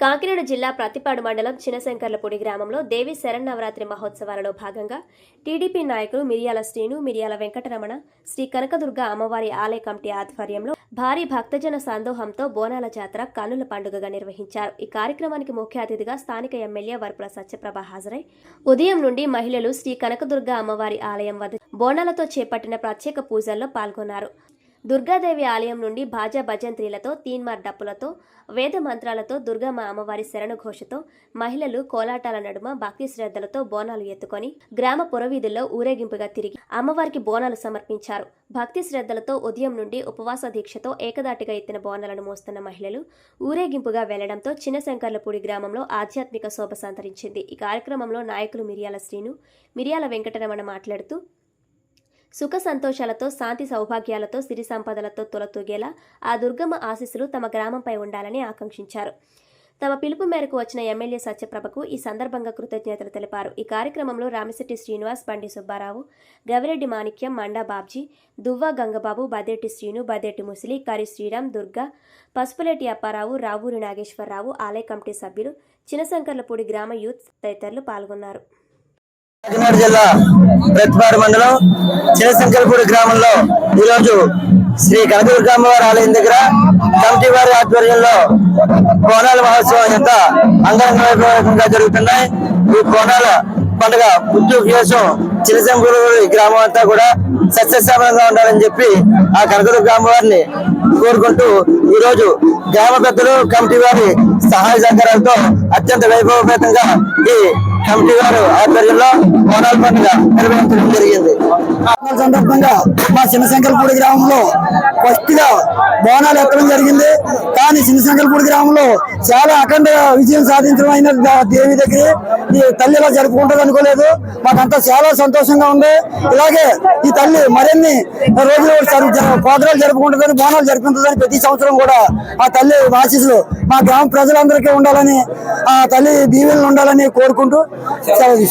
కాకినాడ జిల్లా ప్రతిపాడు మండలం చినశంకర్లపూడి గ్రామంలో దేవి శరన్నవరాత్రి మహోత్సవాలలో భాగంగా టీడీపీ నాయకులు మిరియాల శ్రీను మిరియాల వెంకటరమణ శ్రీ కనకదుర్గ అమ్మవారి ఆలయ కమిటీ ఆధ్వర్యంలో భారీ భక్తజన సందోహంతో బోనాల జాతర కన్నుల పండుగగా నిర్వహించారు. ఈ కార్యక్రమానికి ముఖ్య అతిథిగా స్థానిక ఎమ్మెల్యే వరపుల సత్యప్రభ హాజరై ఉదయం నుండి మహిళలు శ్రీ కనకదుర్గ అమ్మవారి ఆలయం వద్ద బోనాలతో చేపట్టిన ప్రత్యేక పూజల్లో పాల్గొన్నారు. దుర్గాదేవి ఆలయం నుండి భాజా భజంత్రీలతో తీన్మార్ డప్పులతో వేద మంత్రాలతో దుర్గమ్మ అమ్మవారి శరణఘోషతో మహిళలు కోలాటాల నడుమ భక్తి శ్రద్ధలతో బోనాలు ఎత్తుకొని గ్రామ పురవీధుల్లో ఊరేగింపుగా తిరిగి అమ్మవారికి బోనాలు సమర్పించారు. భక్తి శ్రద్ధలతో ఉదయం నుండి ఉపవాస దీక్షతో ఏకదాటిగా ఎత్తిన బోనాలను మోస్తున్న మహిళలు ఊరేగింపుగా వెళ్ళడంతో చిన్నశంకర్లపూడి గ్రామంలో ఆధ్యాత్మిక శోభ సంతరించింది. ఈ కార్యక్రమంలో నాయకులు మిరియాల శ్రీను మిరియాల వెంకటరమణ మాట్లాడుతూ సుఖ సంతోషాలతో శాంతి సౌభాగ్యాలతో సిరి సంపదలతో తొలతూగేలా ఆ దుర్గమ్మ ఆశీస్సులు తమ గ్రామంపై ఉండాలని ఆకాంక్షించారు. తమ పిలుపు మేరకు వచ్చిన ఎమ్మెల్యే సత్యప్రభకు ఈ సందర్భంగా కృతజ్ఞతలు తెలిపారు. ఈ కార్యక్రమంలో రామిశెట్టి శ్రీనివాస్ బండి సుబ్బారావు గవిరెడ్డి మాణిక్యం మండా బాబ్జీ దువ్వ గంగబాబు బదేటి శ్రీను బదేటి ముసిలి కరి శ్రీరామ్ దుర్గా పసుపులేటి అప్పారావు రావూరి నాగేశ్వరరావు ఆలయ కమిటీ సభ్యులు చినశంకర్లపూడి గ్రామ యూత్ తదితరులు పాల్గొన్నారు. కాకినాడ జిల్లా ప్రతిపాడు మండలం చినశంకరపూడి గ్రామంలో ఈరోజు శ్రీ కనకదుర్గమ్మ వారి ఆలయం దగ్గర కమిటీ వారి ఆధ్వర్యంలో కోణాల మహోత్సవం ఎంత అంగరంగ వైభవంగా జరుగుతున్నాయి. ఈ కోణాల పండుగ ఉద్యోగ కోసం చినశంకరపూడి గ్రామం అంతా కూడా సస్యశ్యామలంగా ఉండాలని చెప్పి ఆ కనకదుర్గ అమ్మవారిని కోరుకుంటూ ఈరోజు గ్రామ పెద్దలు కమిటీ వారి సహాయ సహకారాలతో అత్యంత వైభవపేతంగా ఈ కమిటీ గారు ఆధ్వర్యంలో బోనాల పండుగ నిర్వహించడం జరిగింది. సందర్భంగా మా చిన్నశంకరపూడి గ్రామంలో ఫస్ట్గా బోనాలు ఎక్కడం జరిగింది. కానీ గ్రామంలో చాలా అఖండ విజయం సాధించడం అయిన దేవి దగ్గర ఈ తల్లి ఇలా జరుపుకుంటుంది అనుకోలేదు. మాకంతా చాలా సంతోషంగా ఉంది. ఇలాగే ఈ తల్లి మరిన్ని రోజులు జరు- జరుపుకుంటుందని బోనాలు జరుపుకుంటుందని ప్రతి సంవత్సరం కూడా ఆ తల్లి ఆశీస్సులు మా గ్రామ ప్రజలందరికీ ఉండాలని ఆ తల్లి దీవెనలు ఉండాలని కోరుకుంటూ సెలవు